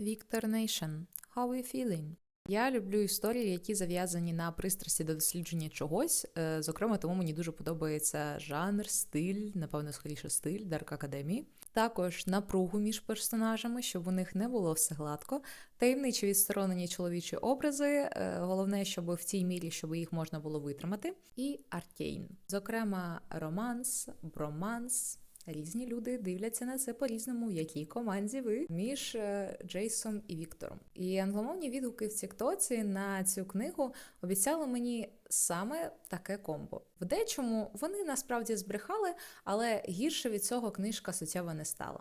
Victor Nation. How you feeling? Я люблю історії, які зав'язані на пристрасті до дослідження чогось. Е, Зокрема, тому мені дуже подобається жанр, стиль, напевно, скоріше стиль Дарк Академії. Також напругу між персонажами, щоб у них не було все гладко. Таємничі відсторонені чоловічі образи. е, Головне, щоб в цій мірі, щоб їх можна було витримати. І Аркейн. Зокрема, романс, броманс. Різні люди дивляться на це по-різному, в якій команді ви між е, Джейсом і Віктором. І англомовні відгуки в Тіктоці на цю книгу обіцяли мені саме таке комбо. В дечому вони насправді збрехали, але гірше від цього книжка суттєво не стала.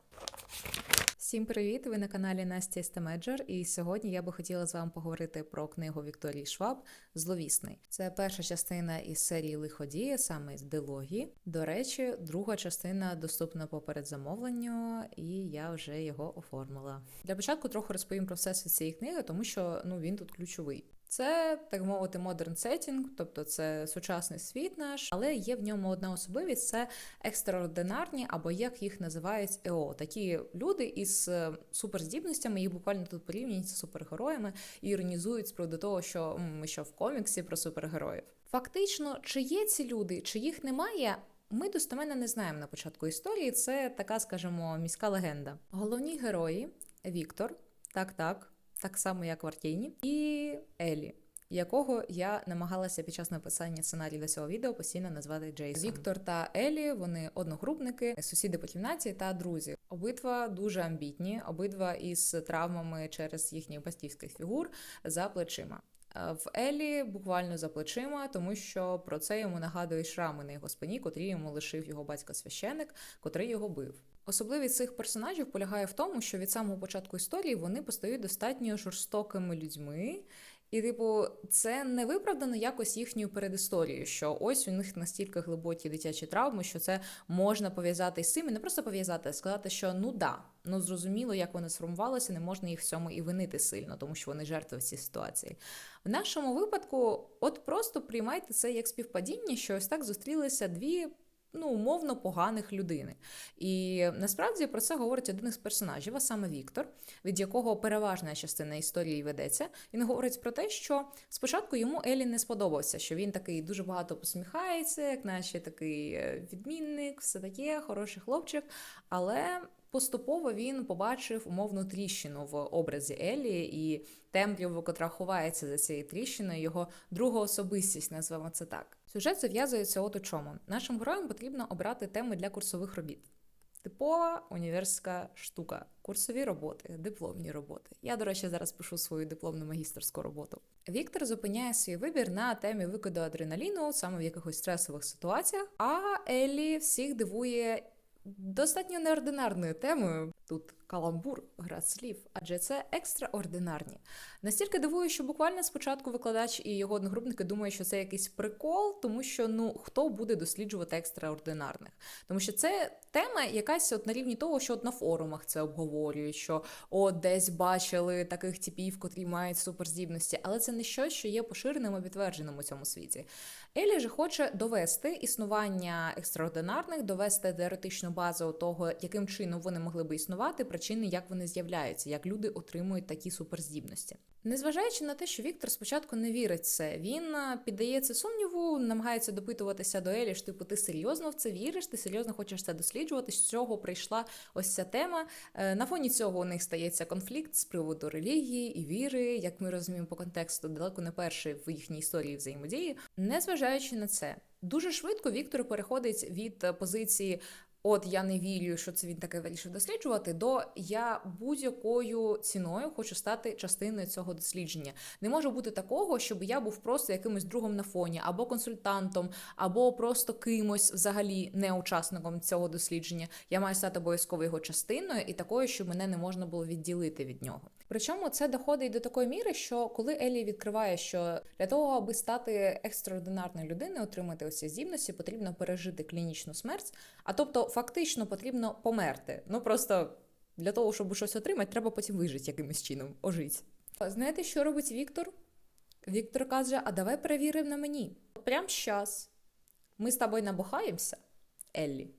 Всім привіт! Ви на каналі Настя Стемеджер, і сьогодні я би хотіла з вами поговорити про книгу Вікторії Шваб Зловісний. Це перша частина із серії Лиходія, саме з дилогії. До речі, друга частина доступна по передзамовленню, і я вже його оформила. Для початку трохи розповім про всесвіт цієї книги, тому що ну він тут ключовий. Це, так мовити, модерн сеттінг, тобто це сучасний світ наш, але є в ньому одна особливість: це екстраординарні, або як їх називають ЕО. Такі люди із е, суперздібностями, їх буквально тут порівнюють з супергероями і іронізують з приводу того, що ми що в коміксі про супергероїв. Фактично, чи є ці люди, чи їх немає. Ми достеменно не знаємо на початку історії. Це така, скажімо, міська легенда. Головні герої Віктор, так, так, так само як в Артіні, і Елі, якого я намагалася під час написання сценарію до цього відео постійно назвати Джейсон. Віктор та Елі вони одногрупники, сусіди по кімнаті та друзі. Обидва дуже амбітні, обидва із травмами через їхніх батьківських фігур за плечима. Е, В Елі буквально за плечима, тому що про це йому нагадують шрами на його спині, котрі йому лишив його батько священик, котрий його бив. Особливість цих персонажів полягає в тому, що від самого початку історії вони постають достатньо жорстокими людьми. І, типу, це не виправдано якось їхньою передісторією, що ось у них настільки глибокі дитячі травми, що це можна пов'язати з цим, і не просто пов'язати, а сказати, що ну да, ну зрозуміло, як вони сформувалися, не можна їх в цьому і винити сильно, тому що вони жертви в цій ситуації. В нашому випадку, от просто приймайте це як співпадіння, що ось так зустрілися дві. Ну, умовно поганих людини. І насправді про це говорить один із персонажів, а саме Віктор, від якого переважна частина історії ведеться. Він говорить про те, що спочатку йому Елі не сподобався, що він такий дуже багато посміхається, як наче такий е, відмінник, все таке, хороший хлопчик. Але поступово він побачив умовну тріщину в образі Елі і темряву, котра ховається за цією тріщиною, його друга особистість, назвемо це так. Сюжет зав'язується от у чому. Нашим героям потрібно обрати теми для курсових робіт. Типова університетська штука, курсові роботи, дипломні роботи. Я, до речі, зараз пишу свою дипломну магістерську роботу. Віктор зупиняє свій вибір на темі викиду адреналіну саме в якихось стресових ситуаціях. А Еллі всіх дивує достатньо неординарною темою. Тут каламбур, гра слів, адже це екстраординарні. Настільки дивує, що буквально спочатку викладач і його одногрупники думають, що це якийсь прикол, тому що ну хто буде досліджувати екстраординарних? Тому що це тема якась от на рівні того, що от на форумах це обговорюють, що от десь бачили таких типів, котрі мають суперздібності, але це не щось, що є поширеним і підтвердженим у цьому світі. Елі же хоче довести існування екстраординарних, довести теоретичну базу того, яким чином вони могли би існувати, причини, як вони з'являються, як люди отримують такі суперздібності. Незважаючи на те, що Віктор спочатку не вірить в це, він піддається сумніву, намагається допитуватися до Елі, що типу, ти серйозно в це віриш, ти серйозно хочеш це досліджувати. З цього прийшла ось ця тема. Е, На фоні цього у них стається конфлікт з приводу релігії і віри, як ми розуміємо по контексту, далеко не перший в їхній історії взаємодії. Незважаючи на це, дуже швидко Віктор переходить від е, позиції. От я не вірю, що це він таке вирішив досліджувати. До я будь-якою ціною хочу стати частиною цього дослідження. Не може бути такого, щоб я був просто якимось другом на фоні, або консультантом, або просто кимось взагалі не учасником цього дослідження. Я маю стати обов'язково його частиною і такою, щоб мене не можна було відділити від нього. Причому це доходить до такої міри, що коли Елі відкриває, що для того, аби стати екстраординарною людиною, отримати оці здібності, потрібно пережити клінічну смерть. А тобто, фактично потрібно померти. Ну просто для того, щоб щось отримати, треба потім вижити якимось чином, ожить. Знаєте, що робить Віктор? Віктор каже: а давай перевіримо на мені. Прямо щас ми з тобою набухаємося, Еллі,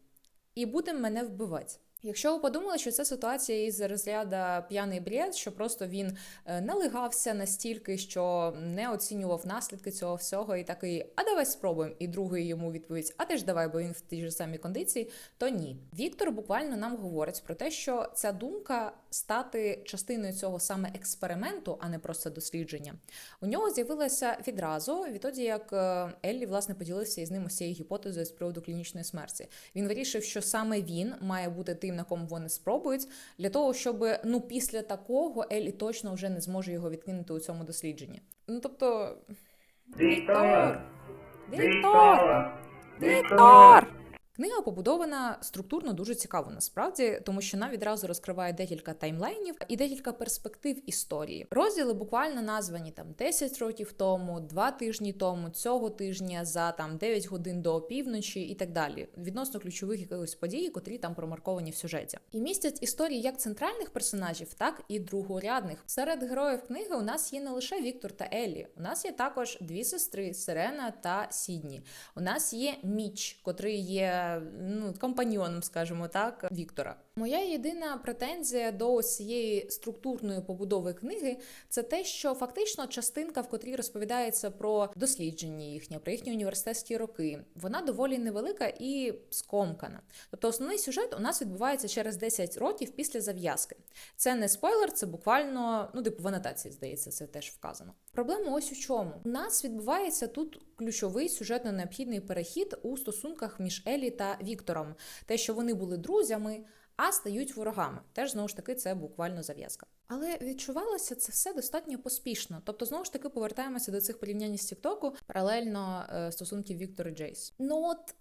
і будемо мене вбивати. Якщо ви подумали, що це ситуація із розряду п'яний бред, що просто він е, налигався настільки, що не оцінював наслідки цього всього, і такий, а давай спробуємо. І другий йому відповідь: А теж давай, бо він в тій ж самій кондиції. То ні. Віктор буквально нам говорить про те, що ця думка стати частиною цього саме експерименту, а не просто дослідження. У нього з'явилася відразу відтоді, як е, Еллі власне поділився із ним усією гіпотезою з приводу клінічної смерті. Він вирішив, що саме він має бути тим, на кому вони спробують, для того, щоб ну після такого Елі точно вже не зможе його відкинути у цьому дослідженні. Ну тобто, Віктор! Віктор! Віктор! Книга побудована структурно дуже цікаво насправді, тому що вона відразу розкриває декілька таймлайнів і декілька перспектив історії. Розділи буквально названі там 10 років тому, 2 тижні тому, цього тижня за там 9 годин до опівночі і так далі, відносно ключових якихось подій, котрі там промарковані в сюжеті. І містять історії як центральних персонажів, так і другорядних. Серед героїв книги у нас є не лише Віктор та Еллі, у нас є також дві сестри Сирена та Сідні. У нас є Міч, котрий є ну, компаньйоном, скажімо так, Віктора. Моя єдина претензія до цієї структурної побудови книги це те, що фактично частинка, в котрій розповідається про дослідження їхнє, про їхні університетські роки, вона доволі невелика і скомкана. Тобто, основний сюжет у нас відбувається через 10 років після зав'язки. Це не спойлер, це буквально ну, типу в анотації, здається, це теж вказано. Проблема ось у чому у нас відбувається тут ключовий сюжетно необхідний перехід у стосунках між Елі та Віктором, те, що вони були друзями. А стають ворогами. Теж знову ж таки це буквально зав'язка. Але відчувалося це все достатньо поспішно. Тобто, знову ж таки, повертаємося до цих порівнянь з Тіктоку, паралельно е, стосунків Віктора Джейс. Ну от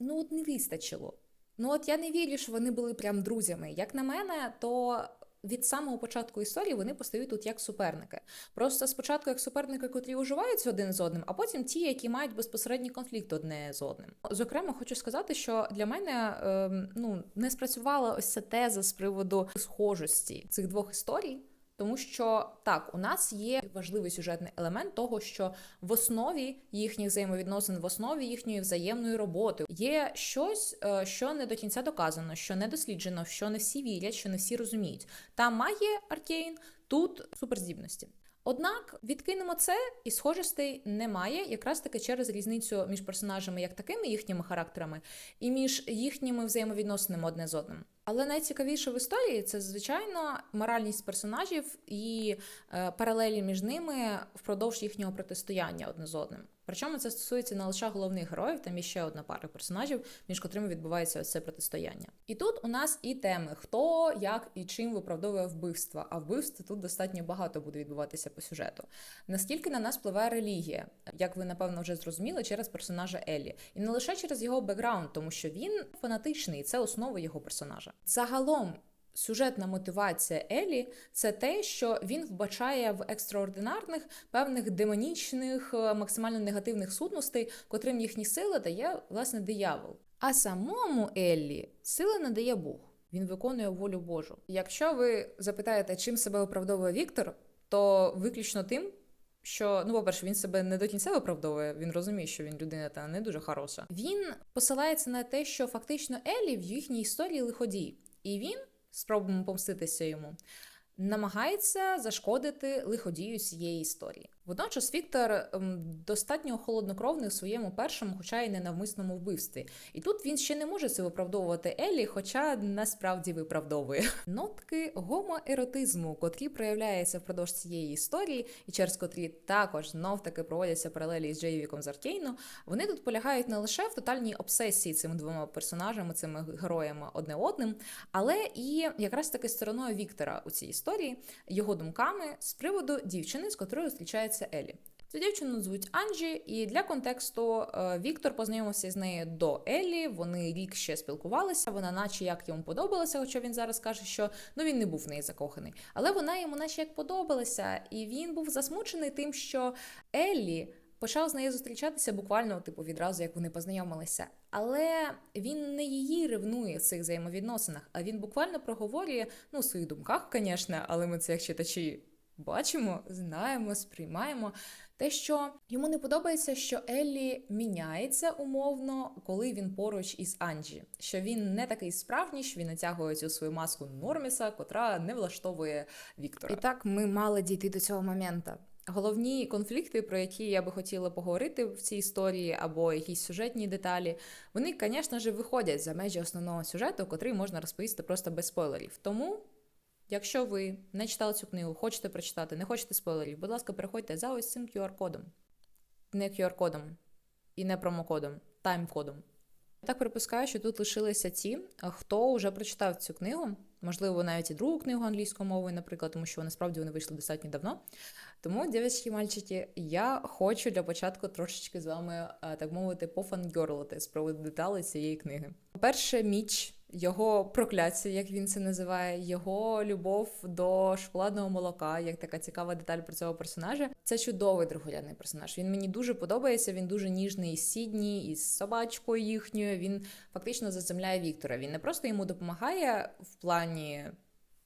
ну от не вистачило. Ну от я не вірю, що вони були прям друзями. Як на мене, то від самого початку історії вони постають тут як суперники. Просто спочатку як суперники, котрі уживаються один з одним, а потім ті, які мають безпосередній конфлікт одне з одним. Зокрема, хочу сказати, що для мене е, ну не спрацювала ось ця теза з приводу схожості цих двох історій. Тому що так, у нас є важливий сюжетний елемент того, що в основі їхніх взаємовідносин, в основі їхньої взаємної роботи є щось, е, що не до кінця доказано, що не досліджено, що не всі вірять, що не всі розуміють. Там має Аркейн, тут суперздібності. Однак відкинемо це, і схожостей немає, якраз таки через різницю між персонажами, як такими їхніми характерами, і між їхніми взаємовідносинами одне з одним. Але найцікавіше в історії це звичайно моральність персонажів і е, паралелі між ними впродовж їхнього протистояння одне з одним. Причому це стосується не лише головних героїв, там є ще одна пара персонажів, між котрими відбувається це протистояння. І тут у нас і теми: хто, як і чим виправдовує вбивства. А вбивств тут достатньо багато буде відбуватися по сюжету. Наскільки на нас впливає релігія, як ви напевно вже зрозуміли, через персонажа Еллі, і не лише через його бекграунд, тому що він фанатичний, і це основа його персонажа. Загалом. Сюжетна мотивація Елі це те, що він вбачає в екстраординарних певних демонічних, е, максимально негативних сутностей, котрим їхні сили дає власне диявол. А самому Еллі сили надає Бог. Він виконує волю Божу. Якщо ви запитаєте, чим себе виправдовує Віктор, то виключно тим. Що, ну, по-перше, він себе не до кінця виправдовує, він розуміє, що він людина та не дуже хороша. Він посилається на те, що фактично Елі в їхній історії лиходій, і він спробуємо помститися йому, намагається зашкодити лиходію цієї історії. Водночас Віктор ем, достатньо холоднокровний у своєму першому, хоча й ненавмисному вбивстві. І тут він ще не може це виправдовувати Елі, хоча насправді виправдовує нотки гомоеротизму, котрі проявляються впродовж цієї історії, і через котрі також знов таки проводяться паралелі з Джейвіком з Аркейну. Вони тут полягають не лише в тотальній обсесії цими двома персонажами, цими героями одне одним, але і якраз таки стороною Віктора у цій історії, його думками з приводу дівчини, з котрою зустрічається називається Елі. Цю дівчину звуть Анджі, і для контексту е, Віктор познайомився з нею до Еллі. Вони рік ще спілкувалися. Вона, наче як йому подобалася, хоча він зараз каже, що ну він не був в неї закоханий. Але вона йому, наче як подобалася, і він був засмучений тим, що Еллі. Почав з нею зустрічатися буквально, типу, відразу, як вони познайомилися. Але він не її ревнує в цих взаємовідносинах, а він буквально проговорює ну, в своїх думках, звісно, але ми це як читачі бачимо, знаємо, сприймаємо. Те, що йому не подобається, що Еллі міняється умовно, коли він поруч із Анджі. Що він не такий справжній, що він натягує цю свою маску Норміса, котра не влаштовує Віктора. І так ми мали дійти до цього моменту. Головні конфлікти, про які я би хотіла поговорити в цій історії, або якісь сюжетні деталі, вони, звісно ж, виходять за межі основного сюжету, котрий можна розповісти просто без спойлерів. Тому. Якщо ви не читали цю книгу, хочете прочитати, не хочете спойлерів, будь ласка, переходьте за ось цим QR-кодом. Не QR-кодом і не промокодом, тайм-кодом. Я так припускаю, що тут лишилися ті, хто вже прочитав цю книгу, можливо, навіть і другу книгу англійською мовою, наприклад, тому що насправді вони вийшли достатньо давно. Тому, дівчатки, мальчики, я хочу для початку трошечки з вами, так мовити, пофангерлити з приводу деталей цієї книги. По-перше, Міч його прокляття, як він це називає, його любов до шоколадного молока, як така цікава деталь про цього персонажа. Це чудовий другорядний персонаж. Він мені дуже подобається. Він дуже ніжний із Сідні, із собачкою їхньою. Він фактично заземляє Віктора. Він не просто йому допомагає в плані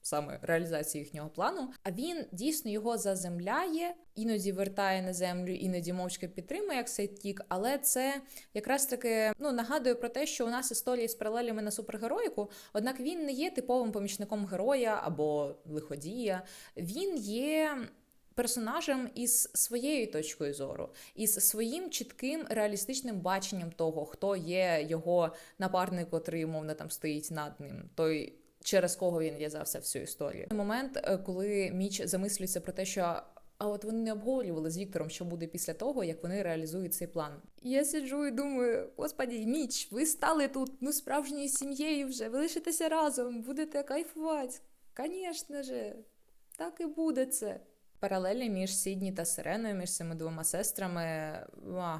саме реалізації їхнього плану, а він дійсно його заземляє, іноді вертає на землю, іноді мовчки підтримує як сайдкік, але це якраз таки ну нагадує про те, що у нас історії з паралелями на супергероїку, однак він не є типовим помічником героя або лиходія. Він є. Персонажем із своєю точкою зору, із своїм чітким реалістичним баченням того, хто є його напарник, котрий умовно там стоїть над ним, той через кого він в'язався всю історію. Момент, е, коли Міч замислюється про те, що. А от вони не обговорювали з Віктором, що буде після того, як вони реалізують цей план. Я сиджу і думаю: господі, Міч, ви стали тут ну справжньою сім'єю вже, ви лишитеся разом, будете кайфувати. Звісно же, так і буде це. Паралелі між Сідні та Сиреною, між цими двома сестрами. А,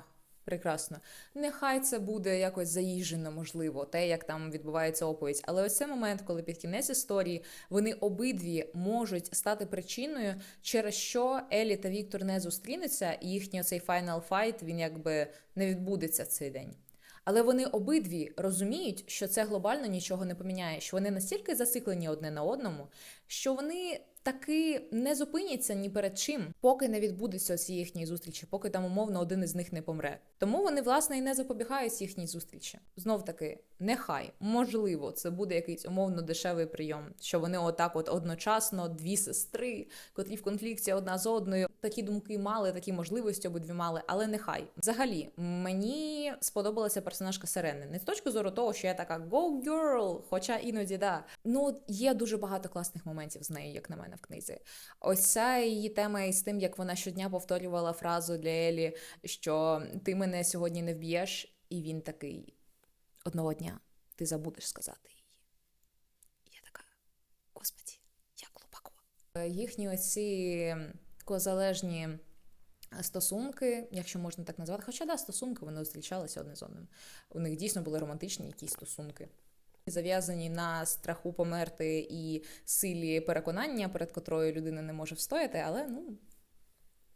Прекрасно. Нехай це буде якось заїжджено, можливо, те, як там відбувається оповідь. Але ось цей момент, коли під кінець історії вони обидві можуть стати причиною, через що Елі та Віктор не зустрінуться, і їхній цей файнал файт він якби не відбудеться в цей день. Але вони обидві розуміють, що це глобально нічого не поміняє, що вони настільки зациклені одне на одному, що вони таки не зупиняться ні перед чим, поки не відбудеться ці їхні зустрічі, поки там умовно один із них не помре. Тому вони власне і не запобігають їхній зустрічі. Знов таки, нехай можливо, це буде якийсь умовно дешевий прийом, що вони отак, от одночасно, дві сестри, котрі в конфлікті одна з одною. Такі думки мали, такі можливості обидві мали, але нехай. Взагалі, мені сподобалася персонажка Сирени. Не з точки зору того, що я така go girl, хоча іноді да. Ну є дуже багато класних моментів з нею, як на мене в книзі. Ось ця її тема із тим, як вона щодня повторювала фразу для Елі, що ти мене сьогодні не вб'єш, і він такий одного дня ти забудеш сказати її. Я така, господі, як глибоко. Їхні оці козалежні стосунки, якщо можна так назвати, хоча да, стосунки вони зустрічалися одне з одним. У них дійсно були романтичні якісь стосунки зав'язані на страху померти і силі переконання, перед котрою людина не може встояти, але ну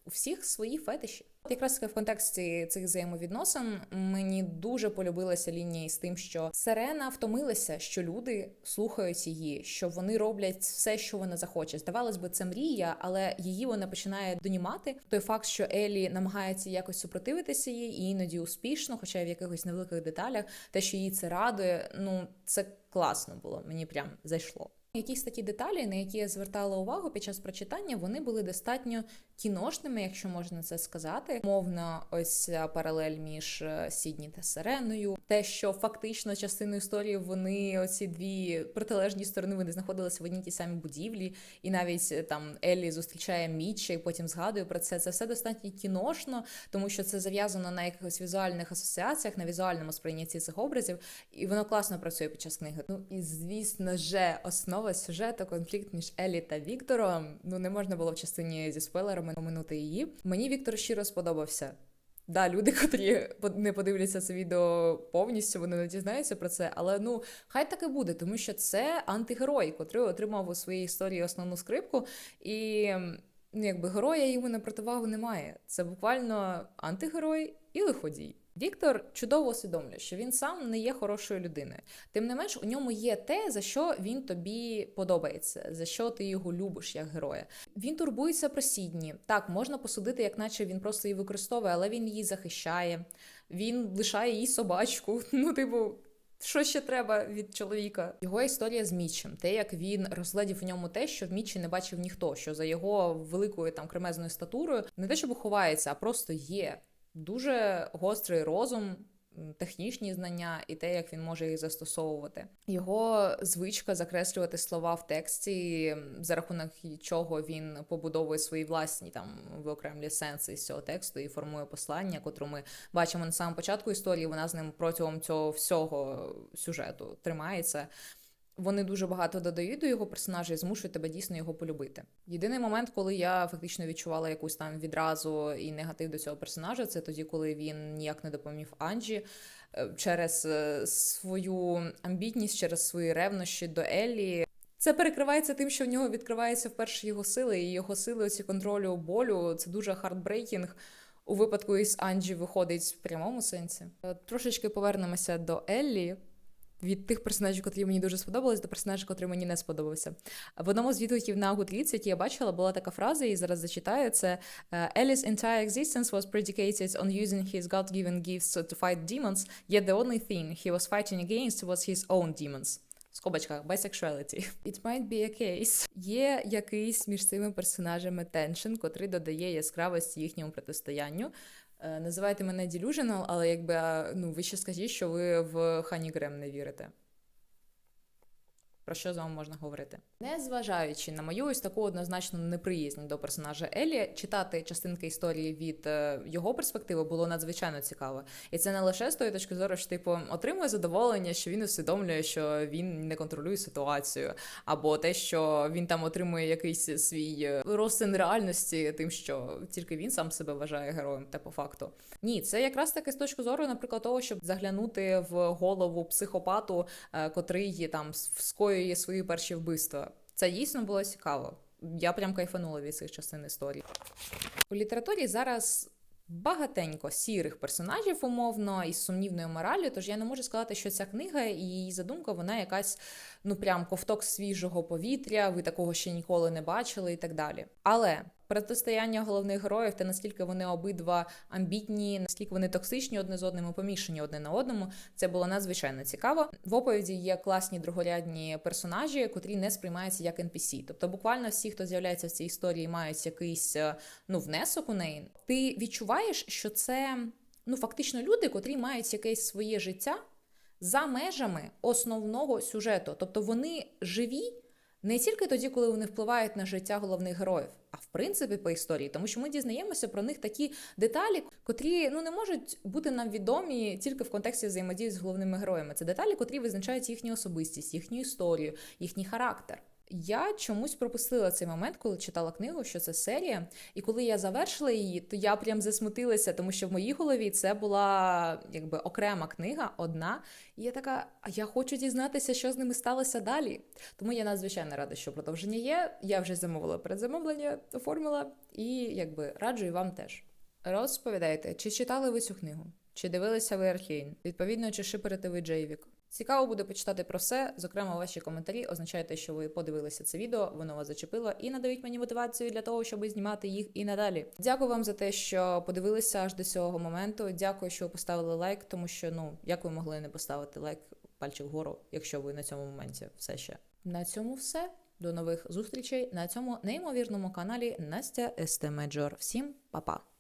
у всіх свої фетиші. От якраз в контексті цих взаємовідносин мені дуже полюбилася лінія із тим, що Сирена втомилася, що люди слухають її, що вони роблять все, що вона захоче. Здавалось би, це мрія, але її вона починає донімати. Той факт, що Елі намагається якось супротивитися їй, і іноді успішно, хоча й в якихось невеликих деталях, те, що її це радує, ну це класно було. Мені прям зайшло. Якісь такі деталі, на які я звертала увагу під час прочитання, вони були достатньо кіношними, якщо можна це сказати. Мовно, ось паралель між е, Сідні та Сиреною. Те, що фактично частину історії вони оці дві протилежні сторони вони знаходилися в одній тій самій будівлі, і навіть е, там Еллі зустрічає Мітча і потім згадує про це. Це все достатньо кіношно, тому що це зав'язано на якихось візуальних асоціаціях, на візуальному сприйнятті цих образів, і воно класно працює під час книги. Ну і звісно же, основа сюжету конфлікт між Еллі та Віктором. Ну не можна було в частині зі спойлерами оминути її. Мені Віктор щиро сподобався. Да, люди, котрі не подивляться це відео повністю, вони не дізнаються про це. Але ну хай так і буде, тому що це антигерой, котрий отримав у своїй історії основну скрипку, і ну, якби героя йому на противагу немає. Це буквально антигерой і лиходій. Віктор чудово усвідомлює, що він сам не є хорошою людиною. Тим не менш, у ньому є те, за що він тобі подобається, за що ти його любиш як героя. Він турбується про Сідні. Так, можна посудити, як наче він просто її використовує, але він її захищає. Він лишає їй собачку. Ну, типу. Що ще треба від чоловіка? Його історія з Мічем, те, як він розглядів в ньому те, що в Мічі не бачив ніхто, що за його великою там кремезною статурою не те, щоб ховається, а просто є дуже гострий розум. Технічні знання і те, як він може їх застосовувати. Його звичка закреслювати слова в тексті, за рахунок чого він побудовує свої власні там виокремлі сенси з цього тексту і формує послання, котру ми бачимо на самому початку історії. Вона з ним протягом цього всього сюжету тримається. Вони дуже багато додають до його персонажа і змушують тебе дійсно його полюбити. Єдиний момент, коли я фактично відчувала якусь там відразу і негатив до цього персонажа, це тоді, коли він ніяк не допоміг Анджі е, через е, свою амбітність, через свої ревнощі до Еллі. Це перекривається тим, що в нього відкриваються вперше його сили, і його сили оці контролю болю. Це дуже хардбрейкінг. У випадку із Анджі виходить в прямому сенсі. Е, Трошечки повернемося до Еллі. Від тих персонажів, котрі мені дуже сподобались, до персонажів, котрий мені не сподобався. В одному з відгуків на Goodreads, які я бачила, була така фраза, і зараз зачитаю це е, Ellie's entire existence was predicated on using his God-given gifts to fight demons, yet the only thing he was fighting against was his own demons. В скобочках bisexuality. It might be a case. Є якийсь між цими персонажами теншн, котрий додає яскравості їхньому протистоянню. Е, Називайте мене delusional, але якби ну, ви ще скажіть, що ви в Хані Грем не вірите. Про що з вами можна говорити? Незважаючи на мою ось таку однозначну неприязнь до персонажа Елі, читати частинки історії від е, його перспективи було надзвичайно цікаво. І це не лише з тої точки зору, що типу отримує задоволення, що він усвідомлює, що він не контролює ситуацію, або те, що він там отримує якийсь свій е, розчин реальності, тим, що тільки він сам себе вважає героєм, та по факту. Ні, це якраз таки з точки зору, наприклад, того, щоб заглянути в голову психопату, е, котрий там с- скоює свої перші вбивства. Це дійсно було цікаво. Я прям кайфанула від цих частин історії. У літературі зараз багатенько сірих персонажів, умовно, із сумнівною мораллю, тож я не можу сказати, що ця книга і її задумка, вона якась, ну прям ковток свіжого повітря, ви такого ще ніколи не бачили і так далі. Але протистояння головних героїв та наскільки вони обидва амбітні, наскільки вони токсичні одне з одним, помішані одне на одному, це було надзвичайно цікаво. В оповіді є класні другорядні персонажі, котрі не сприймаються як NPC. Тобто, буквально всі, хто з'являється в цій історії, мають якийсь е, ну внесок у неї. Ти відчуваєш, що це ну фактично люди, котрі мають якесь своє життя за межами основного сюжету. Тобто вони живі не тільки тоді, коли вони впливають на життя головних героїв, а в принципі по історії, тому що ми дізнаємося про них такі деталі, котрі ну не можуть бути нам відомі тільки в контексті взаємодії з головними героями. Це деталі, котрі визначають їхню особистість, їхню історію, їхній характер. Я чомусь пропустила цей момент, коли читала книгу, що це серія. І коли я завершила її, то я прям засмутилася, тому що в моїй голові це була якби окрема книга, одна. І я така, а я хочу дізнатися, що з ними сталося далі. Тому я надзвичайно рада, що продовження є. Я вже замовила передзамовлення, оформила, і якби раджу і вам теж. Розповідайте, чи читали ви цю книгу? Чи дивилися ви Архейн? Відповідно, чи шиперите ви Джейвік? Цікаво буде почитати про все. Зокрема, ваші коментарі означаєте, що ви подивилися це відео, воно вас зачепило, і надають мені мотивацію для того, щоб знімати їх і надалі. Дякую вам за те, що подивилися аж до цього моменту. Дякую, що ви поставили лайк, тому що ну як ви могли не поставити лайк пальчик вгору, якщо ви на цьому моменті все ще. На цьому все. До нових зустрічей на цьому неймовірному каналі Настя СТ Меджор. Всім па-па!